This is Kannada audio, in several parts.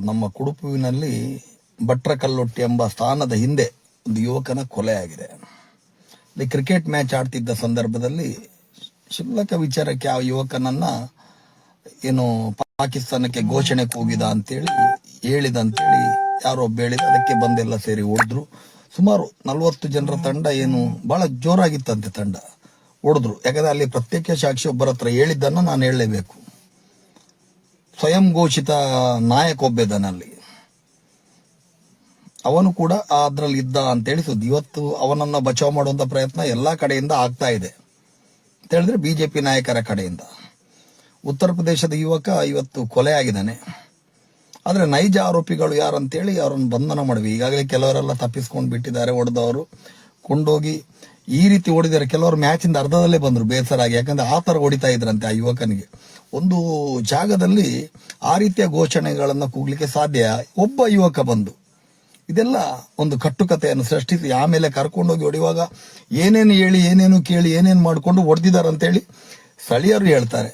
ನಮ್ಮ ಕುಡುಪುವಿನಲ್ಲಿ ಭಟ್ರಕಲ್ಲೊಟ್ಟಿ ಎಂಬ ಸ್ಥಾನದ ಹಿಂದೆ ಒಂದು ಯುವಕನ ಕೊಲೆ ಆಗಿದೆ ಅಲ್ಲಿ ಕ್ರಿಕೆಟ್ ಮ್ಯಾಚ್ ಆಡ್ತಿದ್ದ ಸಂದರ್ಭದಲ್ಲಿ ಕ್ಷುಲ್ಲಕ ವಿಚಾರಕ್ಕೆ ಆ ಯುವಕನನ್ನ ಏನು ಪಾಕಿಸ್ತಾನಕ್ಕೆ ಘೋಷಣೆ ಕೂಗಿದ ಅಂತೇಳಿ, ಹೇಳಿದ ಅಂತೇಳಿ ಯಾರೋ ಹೇಳಿದ ಅದಕ್ಕೆ ಬಂದೆಲ್ಲ ಸೇರಿ ಹೊಡೆದ್ರು. ಸುಮಾರು ನಲವತ್ತು ಜನರ ತಂಡ ಏನು ಬಹಳ ಜೋರಾಗಿತ್ತಂತೆ ತಂಡ. ಹೊಡೆದ್ರು. ಯಾಕಂದ್ರೆ ಅಲ್ಲಿ ಪ್ರತ್ಯೇಕ ಸಾಕ್ಷಿ ಒಬ್ಬರ ಹತ್ರ ಹೇಳಿದ್ದನ್ನ ನಾನು ಹೇಳಲೇಬೇಕು. ಸ್ವಯಂ ಘೋಷಿತ ನಾಯಕ ಒಬ್ಬೆದನಲ್ಲಿ ಅವನು ಕೂಡ ಅದ್ರಲ್ಲಿ ಇದ್ದ ಅಂತೇಳಿ ಸುದ್ದಿ. ಇವತ್ತು ಅವನನ್ನ ಬಚಾವ್ ಮಾಡುವಂತ ಪ್ರಯತ್ನ ಎಲ್ಲಾ ಕಡೆಯಿಂದ ಆಗ್ತಾ ಇದೆ. ಅಂತ ಹೇಳಿದ್ರೆ ಬಿಜೆಪಿ ನಾಯಕರ ಕಡೆಯಿಂದ. ಉತ್ತರ ಪ್ರದೇಶದ ಯುವಕ ಇವತ್ತು ಕೊಲೆ ಆಗಿದ್ದಾನೆ ಆದ್ರೆ ನೈಜ ಆರೋಪಿಗಳು ಯಾರು ಅಂತೇಳಿ ಅವರನ್ನು ಬಂಧನ ಮಾಡಿವಿ. ಈಗಾಗಲೇ ಕೆಲವರೆಲ್ಲ ತಪ್ಪಿಸ್ಕೊಂಡು ಬಿಟ್ಟಿದ್ದಾರೆ ಹೊಡೆದವರು. ಕೊಂಡೋಗಿ ಈ ರೀತಿ ಹೊಡಿದ್ದಾರೆ ಕೆಲವರು ಮ್ಯಾಚಿಂದ ಅರ್ಧದಲ್ಲೇ ಬಂದ್ರು ಬೇಸರ ಆಗಿ ಯಾಕಂದ್ರೆ ಆ ಥರ ಹೊಡಿತಾ ಇದ್ರಂತೆ ಆ ಯುವಕನಿಗೆ. ಒಂದು ಜಾಗದಲ್ಲಿ ಆ ರೀತಿಯ ಘೋಷಣೆಗಳನ್ನು ಕೂಗ್ಲಿಕ್ಕೆ ಸಾಧ್ಯ ಒಬ್ಬ ಯುವಕ ಬಂದು. ಇದೆಲ್ಲ ಒಂದು ಕಟ್ಟುಕತೆಯನ್ನು ಸೃಷ್ಟಿಸಿ ಆಮೇಲೆ ಕರ್ಕೊಂಡೋಗಿ ಹೊಡೆಯುವಾಗ ಏನೇನು ಹೇಳಿ, ಏನೇನು ಕೇಳಿ, ಏನೇನು ಮಾಡಿಕೊಂಡು ಹೊಡೆದಿದ್ದಾರೆ ಅಂತೇಳಿ ಸ್ಥಳೀಯರು ಹೇಳ್ತಾರೆ.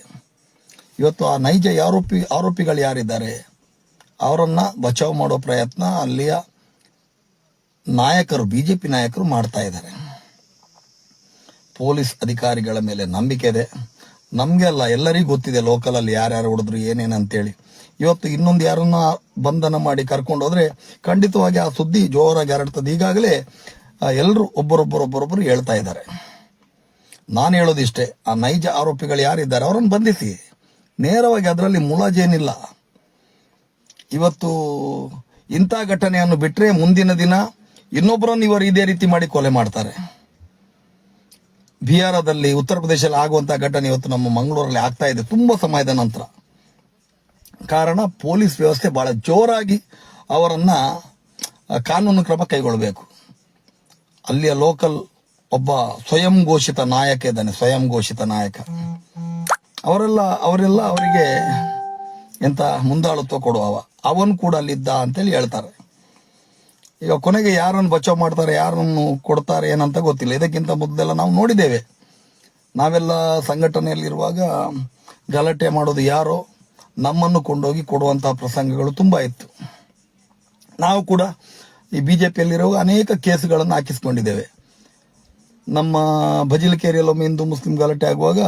ಇವತ್ತು ಆ ನೈಜ ಆರೋಪಿ ಆರೋಪಿಗಳು ಯಾರಿದ್ದಾರೆ? ಅವರನ್ನು ಬಚಾವ್ ಮಾಡೋ ಪ್ರಯತ್ನ ಅಲ್ಲಿಯ ನಾಯಕರು, ಬಿಜೆಪಿ ನಾಯಕರು ಮಾಡ್ತಾ ಇದ್ದಾರೆ. ಪೊಲೀಸ್ ಅಧಿಕಾರಿಗಳ ಮೇಲೆ ನಂಬಿಕೆ ಇದೆ. ನಮ್ಗೆ ಅಲ್ಲ, ಎಲ್ಲರಿಗೂ ಗೊತ್ತಿದೆ ಲೋಕಲ್ ಅಲ್ಲಿ ಯಾರ್ಯಾರು ಹೊಡೆದ್ರು ಏನೇನು ಅಂತೇಳಿ. ಇವತ್ತು ಇನ್ನೊಂದು ಯಾರನ್ನ ಬಂಧನ ಮಾಡಿ ಕರ್ಕೊಂಡು ಹೋದ್ರೆ ಖಂಡಿತವಾಗಿ ಆ ಸುದ್ದಿ ಜೋರಾಗಿ ಹರಡ್ತದೆ. ಈಗಾಗಲೇ ಎಲ್ಲರೂ ಒಬ್ಬರೊಬ್ಬರೊಬ್ಬರೊಬ್ಬರು ಹೇಳ್ತಾ ಇದ್ದಾರೆ. ನಾನು ಹೇಳೋದಿಷ್ಟೇ, ಆ ನೈಜ ಆರೋಪಿಗಳು ಯಾರಿದ್ದಾರೆ ಅವರನ್ನು ಬಂಧಿಸಿ. ನೇರವಾಗಿ ಅದರಲ್ಲಿ ಮುಲಾಜೇನಿಲ್ಲ ಇವತ್ತು ಇಂಥ ಘಟನೆಯನ್ನು ಬಿಟ್ಟರೆ ಮುಂದಿನ ದಿನ ಇನ್ನೊಬ್ಬರನ್ನು ಇವರು ಇದೇ ರೀತಿ ಮಾಡಿ ಕೊಲೆ ಮಾಡ್ತಾರೆ. ಬಿಹಾರದಲ್ಲಿ ಉತ್ತರ ಪ್ರದೇಶದಲ್ಲಿ ಆಗುವಂತಹ ಘಟನೆ ಇವತ್ತು ನಮ್ಮ ಮಂಗಳೂರಲ್ಲಿ ಆಗ್ತಾ ಇದೆ. ತುಂಬಾ ಸಮಯದ ನಂತರ. ಕಾರಣ ಪೊಲೀಸ್ ವ್ಯವಸ್ಥೆ ಬಹಳ ಜೋರಾಗಿ ಅವರನ್ನ ಕಾನೂನು ಕ್ರಮ ಕೈಗೊಳ್ಳಬೇಕು. ಅಲ್ಲಿಯ ಲೋಕಲ್ ಒಬ್ಬ ಸ್ವಯಂ ಘೋಷಿತ ನಾಯಕ ಇದ್ದಾನೆ, ಸ್ವಯಂ ಘೋಷಿತ ನಾಯಕ. ಅವರೆಲ್ಲ ಅವರೆಲ್ಲ ಅವರಿಗೆ ಎಂತ ಮುಂದಾಳುತ್ವ ಕೊಡುವವ ಅವನು ಕೂಡ ಅಲ್ಲಿದ್ದ ಅಂತೇಳಿ ಹೇಳ್ತಾರೆ. ಈಗ ಕೊನೆಗೆ ಯಾರನ್ನು ಬಚಾವ್ ಮಾಡ್ತಾರೆ, ಯಾರನ್ನು ಕೊಡ್ತಾರೆ ಏನಂತ ಗೊತ್ತಿಲ್ಲ. ಇದಕ್ಕಿಂತ ಮೊದಲೆಲ್ಲ ನಾವು ನೋಡಿದ್ದೇವೆ. ನಾವೆಲ್ಲ ಸಂಘಟನೆಯಲ್ಲಿರುವಾಗ ಗಲಾಟೆ ಮಾಡೋದು ಯಾರೋ ನಮ್ಮನ್ನು ಕೊಂಡೋಗಿ ಕೊಡುವಂತಹ ಪ್ರಸಂಗಗಳು ತುಂಬಾ ಇತ್ತು. ನಾವು ಕೂಡ ಈ ಬಿಜೆಪಿಯಲ್ಲಿರುವ ಅನೇಕ ಕೇಸುಗಳನ್ನು ಹಾಕಿಸ್ಕೊಂಡಿದ್ದೇವೆ. ನಮ್ಮ ಬಜಿಲಕೇರಿಯಲ್ಲಿ ಒಮ್ಮೆ ಹಿಂದೂ ಮುಸ್ಲಿಂ ಗಲಾಟೆ ಆಗುವಾಗ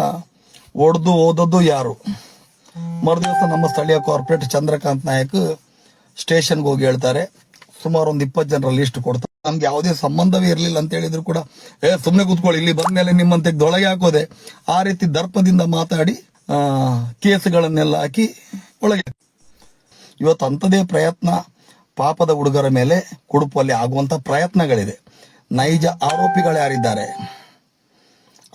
ಒಡೆದು ಓದದ್ದು ಯಾರು? ಮರುದಿವಸ ನಮ್ಮ ಸ್ಥಳೀಯ ಕಾರ್ಪೊರೇಟ್ ಚಂದ್ರಕಾಂತ್ ನಾಯಕ್ ಸ್ಟೇಷನ್ಗೆ ಹೋಗಿ ಹೇಳ್ತಾರೆ ಸುಮಾರು ಒಂದು ಇಪ್ಪತ್ತು ಜನರ ಲಿಸ್ಟ್ ಕೊಡ್ತಾರೆ. ನಮ್ಗೆ ಯಾವುದೇ ಸಂಬಂಧವೇ ಇರಲಿಲ್ಲ ಅಂತ ಹೇಳಿದ್ರು ಕೂಡ ಏ ಸುಮ್ಮನೆ ಕೂತ್ಕೊಳ್ಳಿ ಇಲ್ಲಿ ಬಂದ್ಮೇಲೆ ನಿಮ್ಮಂತೆ ದೊಳಗೆ ಹಾಕೋದೆ. ಆ ರೀತಿ ದರ್ಪದಿಂದ ಮಾತಾಡಿ ಆ, ಕೇಸ್ಗಳನ್ನೆಲ್ಲ ಹಾಕಿ ಒಳಗೆ ಇವತ್ತು ಅಂಥದೇ ಪ್ರಯತ್ನ ಪಾಪದ ಹುಡುಗರ ಮೇಲೆ ಕುಡುಪಲ್ಲಿ ಆಗುವಂತ ಪ್ರಯತ್ನಗಳಿದೆ. ನೈಜ ಆರೋಪಿಗಳು ಯಾರಿದ್ದಾರೆ?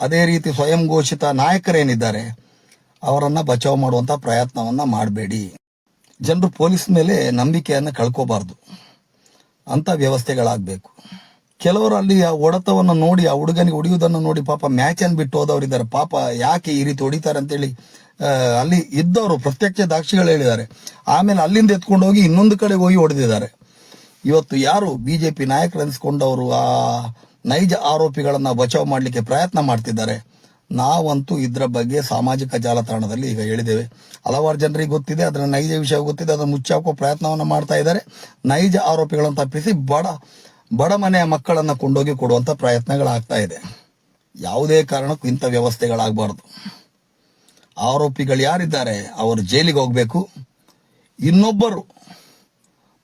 ಅದೇ ರೀತಿ ಸ್ವಯಂ ಘೋಷಿತ ನಾಯಕರೇನಿದ್ದಾರೆ? ಅವರನ್ನ ಬಚಾವ್ ಮಾಡುವಂತ ಪ್ರಯತ್ನವನ್ನ ಮಾಡಬೇಡಿ. ಜನರು ಪೊಲೀಸ್ ಮೇಲೆ ನಂಬಿಕೆಯನ್ನು ಕಳ್ಕೋಬಾರ್ದು. ಅಂತ ವ್ಯವಸ್ಥೆಗಳಾಗಬೇಕು. ಕೆಲವರು ಅಲ್ಲಿ ಆ ಹೊಡೆತವನ್ನು ನೋಡಿ, ಆ ಹುಡುಗನಿಗೆ ಹೊಡೆಯುವುದನ್ನು ನೋಡಿ ಪಾಪ ಮ್ಯಾಚ್ ಅನ್ನು ಬಿಟ್ಟು ಹೋದವರಿದ್ದಾರೆ ಪಾಪ ಯಾಕೆ ಈ ರೀತಿ ಹೊಡಿತಾರೆ ಅಂತೇಳಿ ಅಲ್ಲಿ ಇದ್ದವರು ಪ್ರತ್ಯಕ್ಷ ದಾಕ್ಷಿಗಳು ಹೇಳಿದ್ದಾರೆ. ಆಮೇಲೆ ಅಲ್ಲಿಂದ ಎತ್ಕೊಂಡು ಹೋಗಿ ಇನ್ನೊಂದು ಕಡೆ ಹೋಗಿ ಹೊಡೆದಿದ್ದಾರೆ. ಇವತ್ತು ಯಾರು ಬಿಜೆಪಿ ನಾಯಕರು ಅನಿಸ್ಕೊಂಡವರು ಆ ನೈಜ ಆರೋಪಿಗಳನ್ನು ಬಚಾವ್ ಮಾಡಲಿಕ್ಕೆ ಪ್ರಯತ್ನ ಮಾಡ್ತಿದ್ದಾರೆ? ನಾವಂತೂ ಇದ್ರ ಬಗ್ಗೆ ಸಾಮಾಜಿಕ ಜಾಲತಾಣದಲ್ಲಿ ಈಗ ಹೇಳಿದ್ದೇವೆ. ಹಲವಾರು ಜನರಿಗೆ ಗೊತ್ತಿದೆ, ಅದರ ನೈಜ ವಿಷಯ ಗೊತ್ತಿದೆ, ಅದನ್ನು ಮುಚ್ಚಾಕೋ ಪ್ರಯತ್ನವನ್ನು ಮಾಡ್ತಾ ಇದ್ದಾರೆ. ನೈಜ ಆರೋಪಿಗಳನ್ನು ತಪ್ಪಿಸಿ ಬಡ ಬಡ ಮನೆಯ ಮಕ್ಕಳನ್ನು ಕೊಂಡೋಗಿ ಕೊಡುವಂಥ ಪ್ರಯತ್ನಗಳಾಗ್ತಾ ಇದೆ. ಯಾವುದೇ ಕಾರಣಕ್ಕೂ ಇಂಥ ವ್ಯವಸ್ಥೆಗಳಾಗಬಾರ್ದು. ಆರೋಪಿಗಳು ಯಾರಿದ್ದಾರೆ, ಅವರು ಜೈಲಿಗೆ ಹೋಗಬೇಕು. ಇನ್ನೊಬ್ಬರು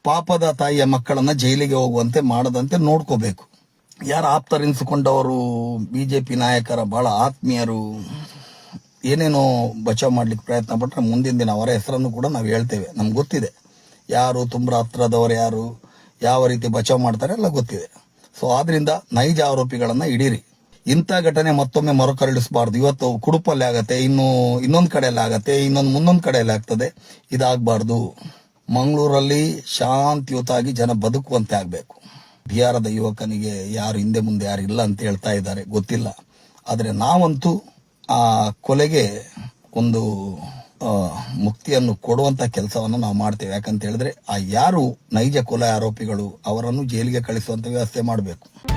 ಪಾಪದ ತಾಯಿಯ ಮಕ್ಕಳನ್ನು ಜೈಲಿಗೆ ಹೋಗುವಂತೆ ಮಾಡದಂತೆ ನೋಡ್ಕೋಬೇಕು. ಯಾರು ಆಪ್ತರೆನಿಸಿಕೊಂಡವರು ಬಿಜೆಪಿ ನಾಯಕರ ಬಹಳ ಆತ್ಮೀಯರು? ಏನೇನೋ ಬಚಾವ್ ಮಾಡ್ಲಿಕ್ಕೆ ಪ್ರಯತ್ನ ಪಟ್ಟರೆ ಮುಂದಿನ ದಿನ ಅವರ ಹೆಸರನ್ನು ಕೂಡ ನಾವು ಹೇಳ್ತೇವೆ. ನಮ್ಗೆ ಗೊತ್ತಿದೆ. ಯಾರು ತುಂಬ ಹತ್ರದವರು ಯಾರು, ಯಾವ ರೀತಿ ಬಚಾವ್ ಮಾಡ್ತಾರೆ ಎಲ್ಲ ಗೊತ್ತಿದೆ. ಸೊ ಆದ್ರಿಂದ ನೈಜ ಆರೋಪಿಗಳನ್ನು ಹಿಡೀರಿ. ಇಂಥ ಘಟನೆ ಮತ್ತೊಮ್ಮೆ ಮರುಕರಳಿಸಬಾರ್ದು. ಇವತ್ತು ಕುಡುಪಲ್ಲಿ ಆಗತ್ತೆ, ಇನ್ನು ಇನ್ನೊಂದು ಕಡೆಯಲ್ಲಿ ಆಗತ್ತೆ, ಇನ್ನೊಂದು ಮುಂದೊಂದು ಕಡೆಯಲ್ಲಿ ಆಗ್ತದೆ. ಇದಾಗಬಾರ್ದು. ಮಂಗಳೂರಲ್ಲಿ ಶಾಂತಿಯುತಾಗಿ ಜನ ಬದುಕುವಂತೆ ಆಗ್ಬೇಕು. ಬಿಹಾರದ ಯುವಕನಿಗೆ ಯಾರು ಹಿಂದೆ ಮುಂದೆ ಯಾರು ಇಲ್ಲ ಅಂತ ಹೇಳ್ತಾ ಇದ್ದಾರೆ. ಗೊತ್ತಿಲ್ಲ. ಆದರೆ ನಾವಂತೂ ಆ ಕೊಲೆಗೆ ಒಂದು ಮುಕ್ತಿಯನ್ನು ಕೊಡುವಂತ ಕೆಲಸವನ್ನು ನಾವು ಮಾಡ್ತೇವೆ. ಯಾಕಂತ ಹೇಳಿದ್ರೆ ಆ ಯಾರು ನೈಜ ಕೊಲೆ ಆರೋಪಿಗಳು ಅವರನ್ನು ಜೈಲಿಗೆ ಕಳಿಸುವಂತ ವ್ಯವಸ್ಥೆ ಮಾಡಬೇಕು.